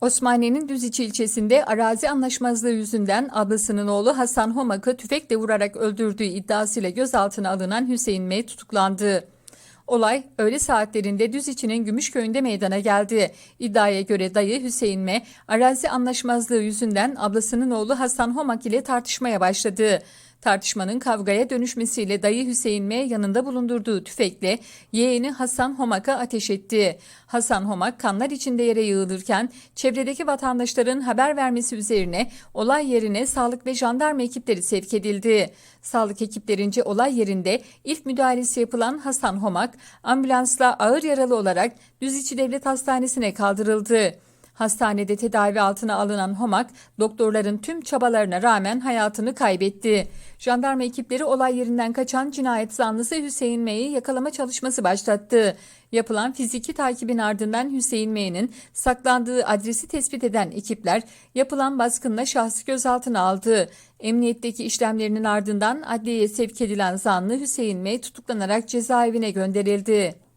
Osmaniye'nin Düziçi ilçesinde arazi anlaşmazlığı yüzünden ablasının oğlu Hasan Homak'ı tüfekle vurarak öldürdüğü iddiasıyla gözaltına alınan Hüseyin M. tutuklandı. Olay öğle saatlerinde Düziçi'nin Gümüşköy'ünde meydana geldi. İddiaya göre dayı Hüseyin M. arazi anlaşmazlığı yüzünden ablasının oğlu Hasan Homak ile tartışmaya başladı. Tartışmanın kavgaya dönüşmesiyle dayı Hüseyin M. yanında bulundurduğu tüfekle yeğeni Hasan Homak'a ateş etti. Hasan Homak kanlar içinde yere yığılırken çevredeki vatandaşların haber vermesi üzerine olay yerine sağlık ve jandarma ekipleri sevk edildi. Sağlık ekiplerince olay yerinde ilk müdahalesi yapılan Hasan Homak ambulansla ağır yaralı olarak Düziçi Devlet Hastanesi'ne kaldırıldı. Hastanede tedavi altına alınan Homak, doktorların tüm çabalarına rağmen hayatını kaybetti. Jandarma ekipleri olay yerinden kaçan cinayet zanlısı Hüseyin M'yi yakalama çalışması başlattı. Yapılan fiziki takibin ardından Hüseyin M'nin saklandığı adresi tespit eden ekipler yapılan baskınla şahsı gözaltına aldı. Emniyetteki işlemlerinin ardından adliyeye sevk edilen zanlı Hüseyin M tutuklanarak cezaevine gönderildi.